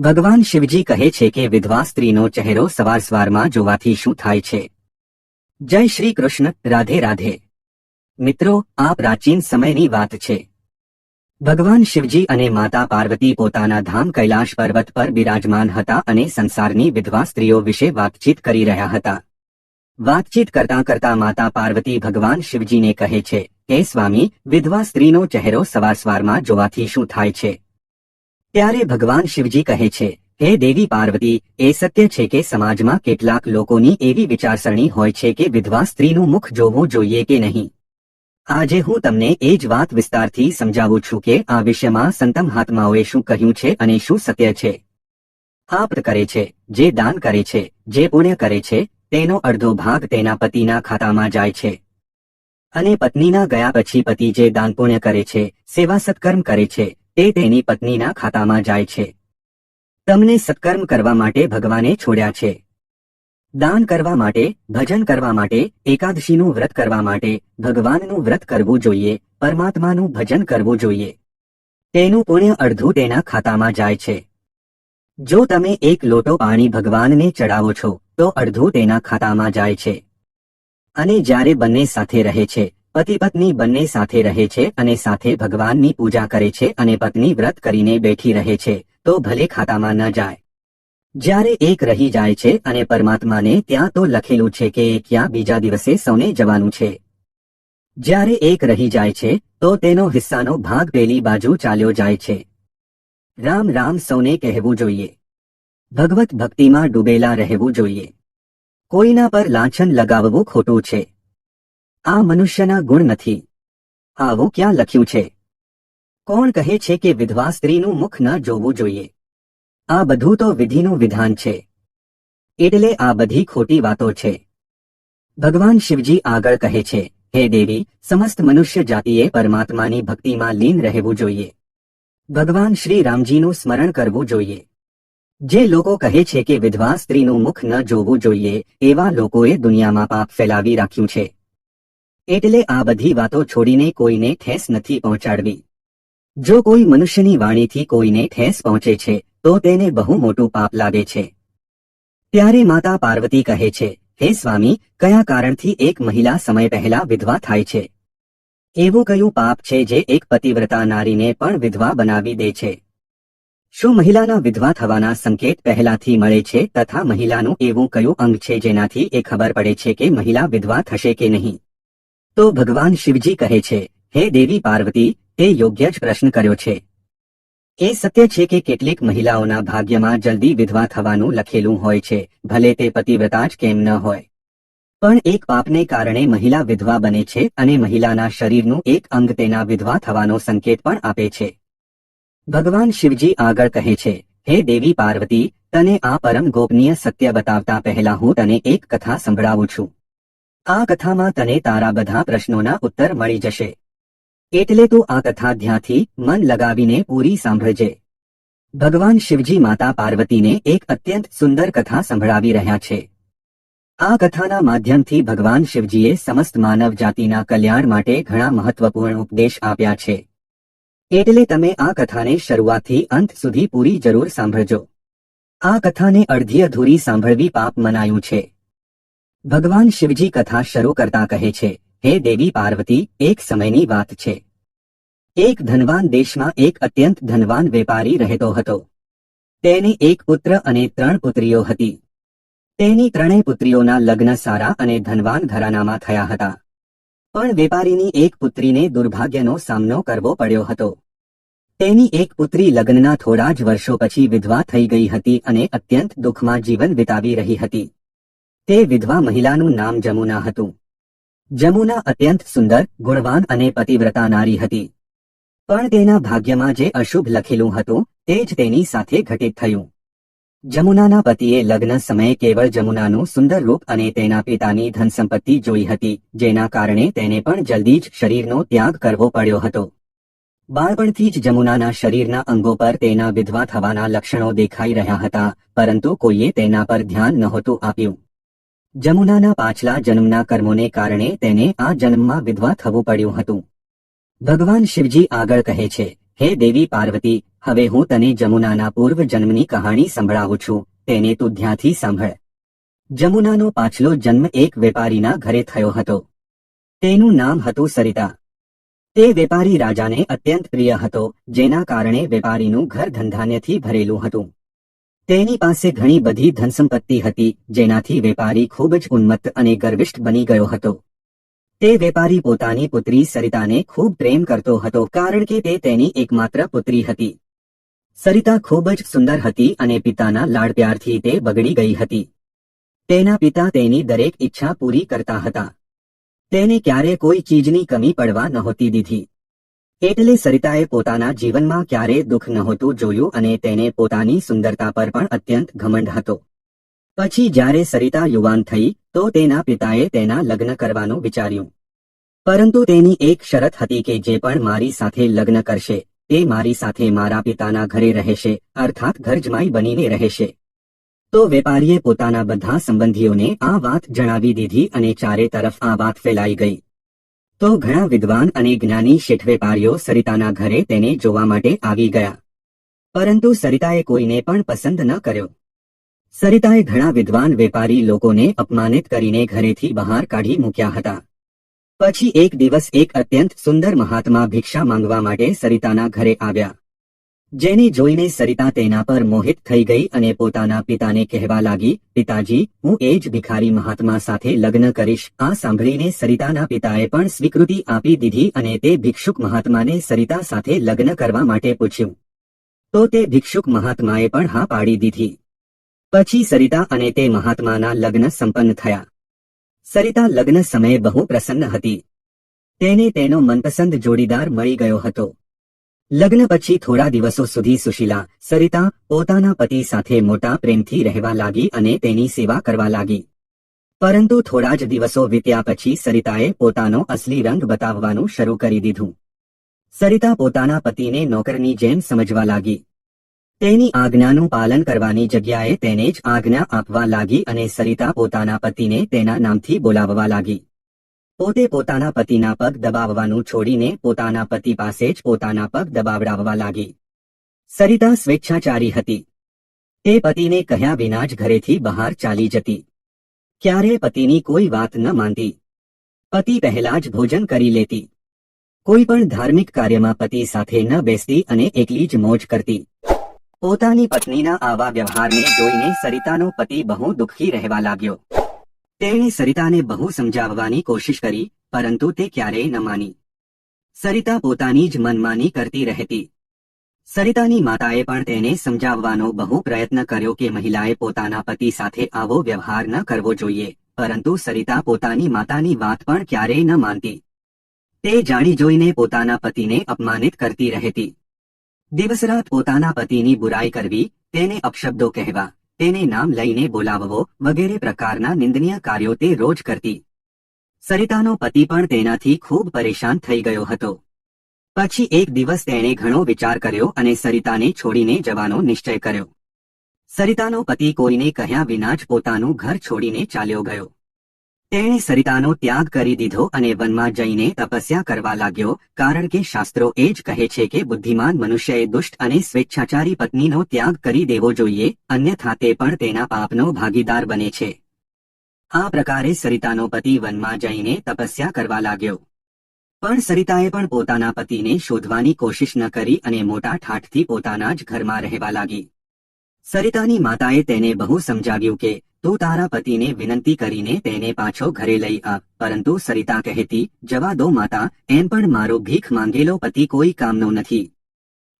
ભગવાન શિવજી કહે છે કે વિધવા સ્ત્રીનો ચહેરો સવાર સવારમાં જોવાથી શું થાય છે? જય શ્રી કૃષ્ણ, રાધે રાધે. મિત્રો, આ પ્રાચીન સમયની વાત છે. ભગવાન શિવજી અને માતા પાર્વતી પોતાના ધામ કૈલાશ પર્વત પર બિરાજમાન હતા અને સંસારની વિધવા સ્ત્રીઓ વિશે વાતચીત કરી રહ્યા હતા. વાતચીત કરતા કરતા માતા પાર્વતી ભગવાન શિવજીને કહે છે કે, સ્વામી, વિધવા સ્ત્રીનો ચહેરો સવાર સવારમાં જોવાથી શું થાય છે? ત્યારે ભગવાન શિવજી કહે છે, હે દેવી પાર્વતી, એ સત્ય છે કે સમાજમાં કેટલાક લોકોની એવી વિચારસરણી હોય છે કે વિધવા સ્ત્રીનું મુખ જોવું જોઈએ કે નહીં. આજે હું તમને એ જ વાત વિસ્તારથી સમજાવું છું કે આ વિષયમાં સંતમ હાત્માઓએ શું કહ્યું છે અને શું સત્ય છે. આપ્ત કરે છે, જે દાન કરે છે, જે પુણ્ય કરે છે, તેનો અડધો ભાગ તેના પતિના ખાતામાં જાય છે. અને પત્નીના ગયા પછી પતિ જે દાન પુણ્ય કરે છે, સેવા સત્કર્મ કરે છે તે તેની પત્નીના ખાતામાં જાય છે. તમને સત્કર્મ કરવા માટે ભગવાને છોડ્યા છે. દાન કરવા માટે, ભજન કરવા માટે, એકાદશીનું વ્રત કરવા માટે, ભગવાનનું વ્રત કરવું જોઈએ, પરમાત્માનું ભજન કરવું જોઈએ. તેનું પુણ્ય અડધું તેના ખાતામાં જાય છે. જો તમે એક લોટો પાણી ભગવાનને ચડાવો છો, તો અડધું તેના ખાતામાં જાય છે. અને જ્યારે બંને સાથે રહે છે પતિ પત્ની બંને સાથે રહે છે અને સાથે ભગવાનની પૂજા કરે છે અને પત્ની વ્રત કરીને બેઠી રહે છે, તો ભલે ખાતામાં ન જાય. જ્યારે એક રહી જાય છે અને પરમાત્માને ત્યાં તો લખેલું છે કે ક્યાં બીજા દિવસે સૌને જવાનું છે. જ્યારે એક રહી જાય છે, તો તેનો હિસ્સાનો ભાગ પેલી બાજુ ચાલ્યો જાય છે. રામ રામ સૌને કહેવું જોઈએ. ભગવત ભક્તિમાં ડૂબેલા રહેવું જોઈએ. કોઈના પર લાંછન લગાવવું ખોટું છે. આ મનુષ્યના ગુણ નથી. આવું ક્યાં લખ્યું છે? કોણ કહે છે કે વિધવા સ્ત્રીનું મુખ ન જોવું જોઈએ? આ બધું તો વિધિનું વિધાન છે. એટલે આ બધી ખોટી વાતો છે. ભગવાન શિવજી આગળ કહે છે, હે દેવી, સમસ્ત મનુષ્ય જાતિએ પરમાત્માની ભક્તિમાં લીન રહેવું જોઈએ. ભગવાન શ્રી રામજીનું સ્મરણ કરવું જોઈએ. જે લોકો કહે છે કે વિધવા સ્ત્રીનું મુખ ન જોવું જોઈએ, એવા લોકોએ દુનિયામાં પાપ ફેલાવી રાખ્યું છે. એટલે આ બધી વાતો છોડીને કોઈને ઠેસ નથી પહોંચાડવી. જો કોઈ મનુષ્યની વાણીથી કોઈને ઠેસ પહોંચે છે, તો તેને બહુ મોટું પાપ લાગે છે. ત્યારે માતા પાર્વતી કહે છે, હે સ્વામી, કયા કારણથી એક મહિલા સમય પહેલા વિધવા થાય છે? એવું કયું પાપ છે જે એક પતિવ્રતા નારીને પણ વિધવા બનાવી દે છે? શું મહિલાના વિધવા થવાના સંકેત પહેલાથી મળે છે, તથા મહિલાનું એવું કયું અંગ છે જેનાથી એ ખબર પડે છે કે મહિલા વિધવા થશે કે નહીં? તો ભગવાન શિવજી કહે છે, હે દેવી પાર્વતી, તે યોગ્ય જ પ્રશ્ન કર્યો છે. એ સત્ય છે કે કેટલીક મહિલાઓના ભાગ્યમાં જલ્દી વિધવા થવાનું લખેલું હોય છે, ભલે તે પતિવ્રતા જ કેમ ન હોય. પણ એક પાપને કારણે મહિલા વિધવા બને છે અને મહિલાના શરીરનું એક અંગ તેના વિધવા થવાનો સંકેત પણ આપે છે. ભગવાન શિવજી આગળ કહે છે, હે દેવી પાર્વતી, તને આ પરમ ગોપનીય સત્ય બતાવતા પહેલા હું તને એક કથા સંભળાવું છું. આ કથામાં તને તારા બધા પ્રશ્નોના ઉત્તર મળી જશે. એટલે તું આ કથા ધ્યાથી મન લગાવીને પૂરી સાંભળજે. ભગવાન શિવજી માતા પાર્વતીને એક અત્યંત સુંદર કથા સંભળાવી રહ્યા છે. આ કથાના માધ્યમથી ભગવાન શિવજીએ સમસ્ત માનવ જાતિના કલ્યાણ માટે ઘણા મહત્વપૂર્ણ ઉપદેશ આપ્યા છે. એટલે તમે આ કથાને શરૂઆતથી અંત સુધી પૂરી જરૂર સાંભળજો. આ કથાને અડધી અધૂરી સાંભળવી પાપ મનાયું છે. ભગવાન શિવજી કથા શરૂ કરતા કહે છે, હે દેવી પાર્વતી, એક સમયની વાત છે. એક ધનવાન દેશમાં એક અત્યંત ધનવાન વેપારી રહેતો હતો. તેને એક પુત્ર અને ત્રણ પુત્રીઓ હતી. તેની ત્રણેય પુત્રીઓના લગ્ન સારા અને ધનવાન ઘરાનામાં થયા હતા. પણ વેપારીની એક પુત્રીને દુર્ભાગ્યનો સામનો કરવો પડ્યો હતો. તેની એક પુત્રી લગ્નના થોડા જ વર્ષો પછી વિધવા થઈ ગઈ હતી અને અત્યંત દુઃખમાં જીવન વિતાવી રહી હતી. તે વિધવા મહિલાનું નામ જમુના હતું. જમુના અત્યંત સુંદર, ગુણવાન અને પતિવ્રતા નારી હતી. પણ તેના ભાગ્યમાં જે અશુભ લખેલું હતું, તે જ તેની સાથે ઘટિત થયું. જમુનાના પતિએ લગ્ન સમયે કેવળ જમુનાનું સુંદર રૂપ અને તેના પિતાની ધન સંપત્તિ જોઈ હતી, જેના કારણે તેને પણ જલ્દી જ શરીરનો ત્યાગ કરવો પડ્યો હતો. બાળપણથી જ જમુનાના શરીરના અંગો પર તેના વિધવા થવાના લક્ષણો દેખાઈ રહ્યા હતા, પરંતુ કોઈએ તેના પર ધ્યાન નહોતું આપ્યું. જમુનાના પાછલા જન્મના કર્મોને કારણે તેને આ જન્મમાં વિધવા થવું પડ્યું હતું. ભગવાન શિવજી આગળ કહે છે, હે દેવી પાર્વતી, હવે હું તને જમુનાના પૂર્વ જન્મની કહાણી સંભળાવું છું, તેને તું ધ્યાંથી સાંભળ. જમુનાનો પાછલો જન્મ એક વેપારીના ઘરે થયો હતો. તેનું નામ હતું સરિતા. તે વેપારી રાજાને અત્યંત પ્રિય હતો, જેના કારણે વેપારીનું ઘર ધંધાનેથી ભરેલું હતું. તેની પાસે ઘણી બધી ધનસંપત્તિ હતી, જેનાથી વેપારી ખૂબ જ ઉન્મત્ત અને ગર્વિષ્ઠ બની ગયો હતો. તે વેપારી પોતાની પુત્રી સરિતાને ખૂબ પ્રેમ કરતો હતો, કારણ કે તે તેની એકમાત્ર પુત્રી હતી. સરિતા ખૂબ જ સુંદર હતી અને પિતાના લાડપ્યારથી તે બગડી ગઈ હતી. તેના પિતા તેની દરેક ઈચ્છા પૂરી કરતા હતા. તેને ક્યારે કોઈ ચીજની કમી પડવા નહોતી દીધી. એટલે સરિતાએ પોતાના જીવનમાં ક્યારે દુઃખ નહોતું જોયું અને તેને પોતાની સુંદરતા પર પણ અત્યંત ઘમંડ હતો. પછી જ્યારે સરિતા યુવાન થઈ, તો તેના પિતાએ તેના લગ્ન કરવાનું વિચાર્યું. પરંતુ તેની એક શરત હતી કે જે પણ મારી સાથે લગ્ન કરશે, તે મારી સાથે મારા પિતાના ઘરે રહેશે, અર્થાત ઘરજમાઈ બનીને રહેશે. તો વેપારીએ પોતાના બધા સંબંધીઓને આ વાત જણાવી દીધી અને ચારે તરફ આ વાત ફેલાઈ ગઈ. તો ઘણા વિદ્વાન અને જ્ઞાની શેઠ વેપારીઓ સરિતાના ઘરે તેને જોવા માટે આવી ગયા. પરંતુ સરિતાએ કોઈને પણ પસંદ ન કર્યો. સરિતાએ ઘણા વિદ્વાન વેપારી લોકોને અપમાનિત કરીને ઘરેથી બહાર કાઢી મૂક્યા હતા. પછી એક દિવસ એક અત્યંત સુંદર મહાત્મા ભિક્ષા માંગવા માટે સરિતાના ઘરે આવ્યા. જેને જોઈને સરિતા તેના પર મોહિત થઈ ગઈ અને પોતાના પિતાને કહેવા લાગી, પિતાજી, હું એ જ ભિખારી મહાત્મા સાથે લગ્ન કરીશ. આ સાંભળીને સરિતાના પિતાએ પણ સ્વીકૃતિ આપી દીધી અને તે ભિક્ષુક મહાત્માને સરિતા સાથે લગ્ન કરવા માટે પૂછ્યું. તો તે ભિક્ષુક મહાત્માએ પણ હા પાડી દીધી. પછી સરિતા અને તે મહાત્માના લગ્ન સંપન્ન થયા. સરિતા લગ્ન સમયે બહુ પ્રસન્ન હતી. તેને તેનો મનપસંદ જોડીદાર મળી ગયો હતો. લગ્ન પછી થોડા દિવસો સુધી સુશીલા, સરિતા, પોતાના પતિ સાથે મોટા પ્રેમથી રહેવા લાગી અને તેની સેવા કરવા લાગી. પરંતુ થોડા જ દિવસો વીત્યા પછી સરિતાએ પોતાનો અસલી રંગ બતાવવાનું શરૂ કરી દીધું. સરિતા પોતાના પતિને નોકરની જેમ સમજવા લાગી. તેની આજ્ઞાનું પાલન કરવાની જગ્યાએ તેને જ આજ્ઞા આપવા લાગી અને સરિતા પોતાના પતિને તેના નામથી બોલાવવા લાગી. પોતે પોતાના પતિના પગ દબાવવાનું છોડીને પોતાના પતિ પાસે જ પોતાના પગ દબાવડાવવા લાગી. સરિતા સ્વેચ્છાચારી હતી. તે પતિને કહ્યા વિના જ ઘરેથી બહાર ચાલી જતી. ક્યારે પતિની કોઈ વાત ન માનતી. પતિ પહેલા જ ભોજન કરી લેતી. કોઈ પણ ધાર્મિક કાર્યમાં પતિ સાથે ન બેસતી અને એકલી જ મોજ કરતી. પોતાની પત્નીના આવા વ્યવહારને જોઈને સરિતાનો પતિ બહુ દુઃખી રહેવા લાગ્યો. તેણે સરિતાને બહુ સમજાવવાની કોશિશ કરી પરંતુ તે ક્યારેય ન માની સરિતા પોતાની જ મનમાની કરતી રહેતી સરિતાની માતાએ પણ તેને સમજાવવાનો બહુ પ્રયત્ન કર્યો કે મહિલાએ પોતાના પતિ સાથે આવો વ્યવહાર ન કરવો જોઈએ પરંતુ સરિતા પોતાની માતાની વાત પણ ક્યારેય ન માનતી તે જાણી જોઈને પોતાના પતિને અપમાનિત કરતી રહેતી દિવસરાત પોતાના પતિની બુરાઈ કરવી તેને અપશબ્દો કહેવા તેને નામ લઈને બોલાવવો વગેરે પ્રકારના નિંદનીય કાર્યો તે રોજ કરતી. સરિતાનો પતિ પણ તેનાથી ખૂબ પરેશાન થઈ ગયો હતો. પછી એક દિવસ તેણે ઘણો વિચાર કર્યો અને સરિતાને છોડીને જવાનો નિશ્ચય કર્યો. સરિતાનો પતિ કોઈને કહ્યા વિના જ પોતાનું ઘર છોડીને ચાલ્યો ગયો. તેણે સરિતાનો ત્યાગ કરી દીધો અને વનમાં જઈને તપસ્યા કરવા લાગ્યો, કારણ કે શાસ્ત્રો એ જ કહે છે કે બુદ્ધિમાન મનુષ્યએ દુષ્ટ અને સ્વેચ્છાચારી પત્નીનો ત્યાગ કરી દેવો જોઈએ, અન્યથા તે પણ તેના પાપનો ભાગીદાર બને છે. આ પ્રકારે સરિતાનો પતિ વનમાં જઈને તપસ્યા કરવા લાગ્યો. પણ સરિતાએ પણ પોતાના પતિને શોધવાની કોશિશ ન કરી અને મોટા ઠાઠથી પોતાના જ ઘરમાં રહેવા લાગી. સરિતાની માતાએ તેને બહુ સમજાવ્યું કે તું તારા પતિને વિનંતી કરીને તેને પાછો ઘરે લઈ આવ પરંતુ સરિતા કહેતી, જવા દો માતા, એમ પણ મારો ભીખ માંગેલો પતિ કોઈ કામનો નથી.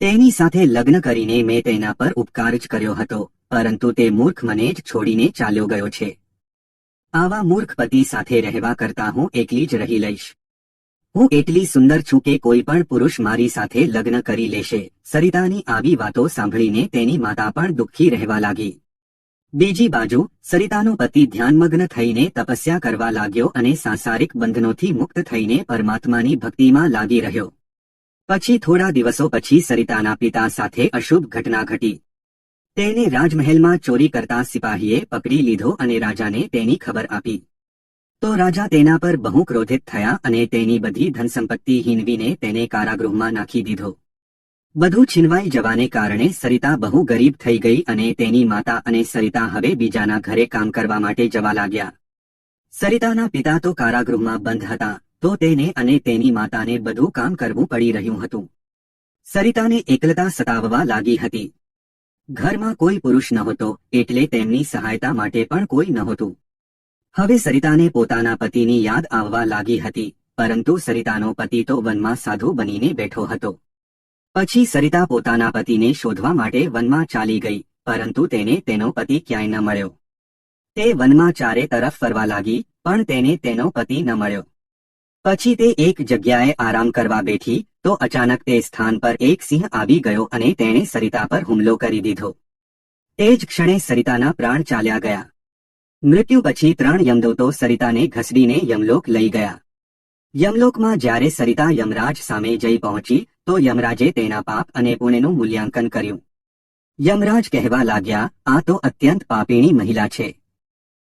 તેની સાથે લગ્ન કરીને મેં તેના પર ઉપકાર જ કર્યો હતો, પરંતુ તે મૂર્ખ મને જ છોડીને ચાલ્યો ગયો છે. આવા મૂર્ખ પતિ સાથે રહેવા કરતા હું એકલી જ રહી લઈશ. હું એટલી સુંદર છું કે કોઈ પણ પુરુષ મારી સાથે લગ્ન કરી લેશે. સરિતાની આવી વાતો સાંભળીને તેની માતા પણ દુઃખી રહેવા લાગી. બીજી બાજુ, સરિતાનો પતિ ધ્યાનમગ્ન થઈને તપસ્યા કરવા લાગ્યો અને સાંસારિક બંધનોથી મુક્ત થઈને પરમાત્માની ભક્તિમાં લાગી રહ્યો. પછી થોડા દિવસો પછી સરિતાના પિતા સાથે અશુભ ઘટના ઘટી. તેને રાજમહેલમાં ચોરી કરતા સિપાહીએ પકડી લીધો અને રાજાને તેની ખબર આપી. તો રાજા તેના પર બહુ ક્રોધિત થયા અને તેની બધી ધનસંપત્તિ હિનવીને તેને કારાગૃહમાં નાખી દીધો. બધું છીનવાઈ જવાને કારણે સરિતા બહુ ગરીબ થઈ ગઈ અને તેની માતા અને સરિતા હવે બીજાના ઘરે કામ કરવા માટે જવા લાગ્યા. સરિતાના પિતા તો કારાગૃહમાં બંધ હતા, તો તેને અને તેની માતાને બધું કામ કરવું પડી રહ્યું હતું. સરિતાને એકલતા સતાવવા લાગી હતી. ઘરમાં કોઈ પુરુષ નહોતો, એટલે તેમની સહાયતા માટે પણ કોઈ નહોતું. હવે સરિતાને પોતાના પતિની યાદ આવવા લાગી હતી, પરંતુ સરિતાનો પતિ તો વનમાં સાધુ બનીને બેઠો હતો. પછી સરિતા પોતાના પતિને શોધવા માટે વનમાં ચાલી ગઈ, પરંતુ તેને તેનો પતિ ક્યાંય ન મળ્યો. તે વનમાં ચારે તરફ ફરવા લાગી, પણ તેને તેનો પતિ ન મળ્યો. પછી તે એક જગ્યાએ આરામ કરવા બેઠી, તો અચાનક તે સ્થાન પર એક સિંહ આવી ગયો અને તેણે સરિતા પર હુમલો કરી દીધો. તે જ ક્ષણે સરિતાના પ્રાણ ચાલ્યા ગયા. મૃત્યુ પછી ત્રણ યમદૂતો સરિતાને ઘસડીને યમલોક લઈ ગયા. યમલોકમાં જ્યારે સરિતા યમરાજ સામે જઈ પહોંચી, તો યમરાજે તેના પાપ અને પુણ્યનું મૂલ્યાંકન કર્યું. યમરાજ કહેવા લાગ્યા, આ તો અત્યંત પાપીણી મહિલા છે.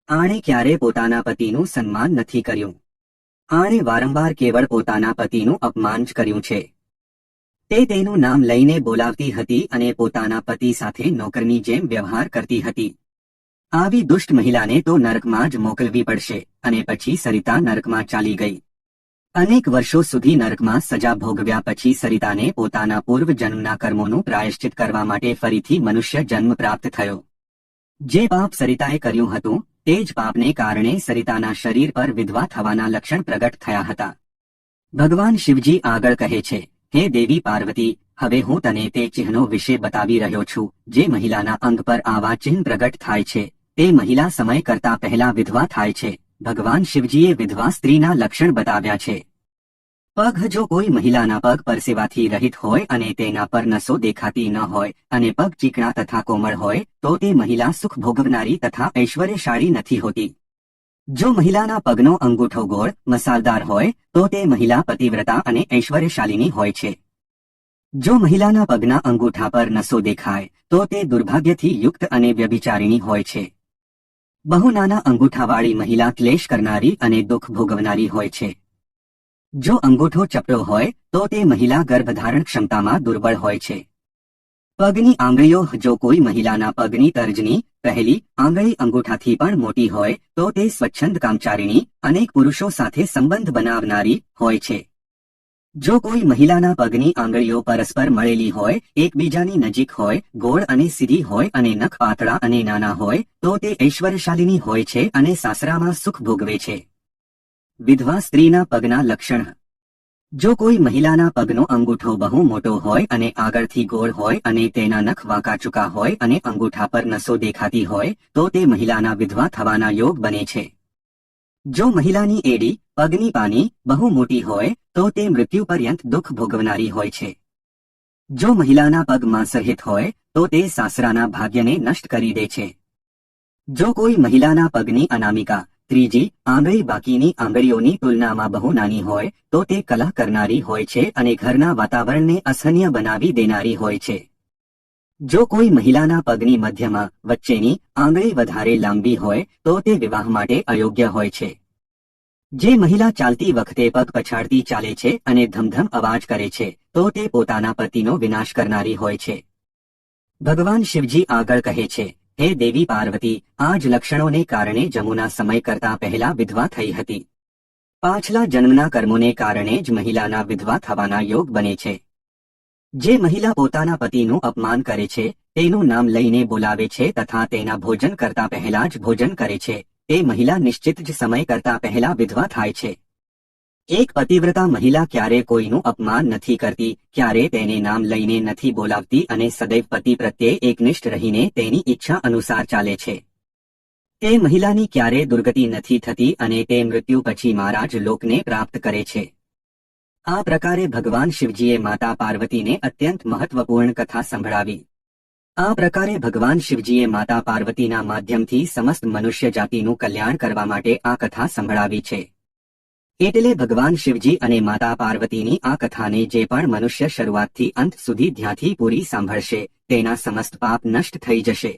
આણે ક્યારે પોતાના પતિનું સન્માન નથી કર્યું. આણે વારંવાર કેવળ પોતાના પતિનું અપમાન જ કર્યું છે. તે તેનું નામ લઈને બોલાવતી હતી અને પોતાના પતિ સાથે નોકરની જેમ વ્યવહાર કરતી હતી. આવી દુષ્ટ મહિલાને તો નરકમાં જ મોકલવી પડશે. અને પછી સરિતા નરકમાં ચાલી ગઈ. અનેક વર્ષો સુધી નરકમાં સજા ભોગવ્યા પછી સરિતાને પોતાના પૂર્વ જન્મના કર્મોનું પ્રાયશ્ચિત કરવા માટે ફરીથી મનુષ્ય જન્મ પ્રાપ્ત થયો. જે પાપ સરિતાએ કર્યું હતું, તે જ પાપને કારણે સરિતાના શરીર પર વિધવા થવાના લક્ષણ પ્રગટ થયા હતા. ભગવાન શિવજી આગળ કહે છે, હે દેવી પાર્વતી, હવે હું તને તે ચિહ્નો વિશે બતાવી રહ્યો છું, જે મહિલાના અંગ પર આવા ચિહ્ન પ્રગટ થાય છે. તે મહિલા સમય કરતા પહેલા વિધવા થાય છે. ભગવાન શિવજીએ વિધવા સ્ત્રીના લક્ષણ બતાવ્યા છે. પગ જો કોઈ મહિલાના પગ પરસેવાથી રહિત હોય અને તેના પર નસો દેખાતી ન હોય અને પગ ચીકણા તથા કોમળ હોય, તો તે મહિલા સુખ ભોગવનારી તથા ઐશ્વર્યશાળી નથી હોતી. જો મહિલાના પગનો અંગૂઠો ગોળ, મસાલદાર હોય, તો તે મહિલા પતિવ્રતા અને ઐશ્વર્યશાળીની હોય છે. જો મહિલાના પગના અંગૂઠા પર નસો દેખાય, તો તે દુર્ભાગ્યથી યુક્ત અને વ્યભિચારીણી હોય છે. બહુ નાના અંગૂઠાવાળી મહિલા ક્લેશ કરનારી અને દુઃખ ભોગવનારી હોય છે. જો અંગૂઠો ચપટો હોય, તો તે મહિલા ગર્ભધારણ ક્ષમતામાં દુર્બળ હોય છે. પગની આંગળીઓ, જો કોઈ મહિલાના પગની તર્જની, પહેલી આંગળી અંગૂઠાથી પણ મોટી હોય, તો તે સ્વચ્છંદ કામચારિણી, અનેક પુરુષો સાથે સંબંધ બનાવનારી હોય છે. જો કોઈ મહિલાના પગની આંગળીઓ પરસ્પર મળેલી હોય, એકબીજાની નજીક હોય, ગોળ અને સીધી હોય અને નખ પાતળા અને નાના હોય, તો તે ઐશ્વર્યશાલીની હોય છે અને સાસરામાં સુખ ભોગવે છે. વિધવા સ્ત્રીના પગના લક્ષણ. જો કોઈ મહિલાના પગનો અંગૂઠો બહુ મોટો હોય અને આગળથી ગોળ હોય અને તેના નખ વાંકા ચૂકા હોય અને અંગૂઠા પર નસો દેખાતી હોય, તો તે મહિલાના વિધવા થવાના યોગ બને છે. જો મહિલાની એડી, પગની પાની બહુ મોટી હોય, તો તે મૃત્યુ પર્યંત દુઃખ ભોગવનારી હોય છે. જો મહિલાના પગ માંસરહિત હોય, તો તે સાસરાના ભાગ્યને નષ્ટ કરી દે છે. જો કોઈ મહિલાના પગની અનામિકા, ત્રીજી, આંગળી બાકીની આંગળીઓની તુલનામાં બહુ નાની હોય, તો તે કલહ કરનારી હોય છે અને ઘરના વાતાવરણને અસહ્ય બનાવી દેનારી હોય છે. જો કોઈ મહિલાના પગની મધ્યમાં વચ્ચેની આંગળી વધારે લાંબી હોય, તો તે વિવાહ માટે અયોગ્ય હોય છે. જે મહિલા ચાલતી વખતે પગ પછાડતી ચાલે છે અને ધમધમ અવાજ કરે છે, તો તે પોતાના પતિનો વિનાશ કરનારી હોય છે. ભગવાન શિવજી આગળ કહે છે, હે દેવી પાર્વતી, આ જ લક્ષણોને કારણે જમુના સમય કરતા પહેલા વિધવા થઈ હતી. પાછલા જન્મના કર્મોને કારણે જ મહિલાના વિધવા થવાના યોગ બને છે. જે મહિલા પોતાના પતિનું અપમાન કરે છે, તેનું નામ લઈને બોલાવે છે તથા તેના ભોજન કરતા પહેલા જ ભોજન કરે છે. તે મહિલા નિશ્ચિત જ સમય કરતા પહેલા વિધવા થાય છે. એક પતિવ્રતા મહિલા ક્યારે કોઈનું અપમાન નથી કરતી, ક્યારે તેને નામ લઈને નથી બોલાવતી અને સદૈવ પતિ પ્રત્યે એકનિષ્ઠ રહીને તેની ઈચ્છા અનુસાર ચાલે છે. તે મહિલાની ક્યારે દુર્ગતિ નથી થતી અને તે મૃત્યુ પછી મહારાજ લોકને પ્રાપ્ત કરે છે. આ પ્રકારે ભગવાન શિવજીએ માતા પાર્વતીને અત્યંત મહત્વપૂર્ણ કથા સંભળાવી. આ પ્રકારે ભગવાન શિવજીએ માતા પાર્વતીના માધ્યમથી સમસ્ત મનુષ્ય જાતિનું કલ્યાણ કરવા માટે આ કથા સંભળાવી છે. એટલે ભગવાન શિવજી અને માતા પાર્વતીની આ કથાને જે પણ મનુષ્ય શરૂઆતથી અંત સુધી ધ્યાથી પૂરી સાંભળશે, તેના સમસ્ત પાપ નષ્ટ થઈ જશે.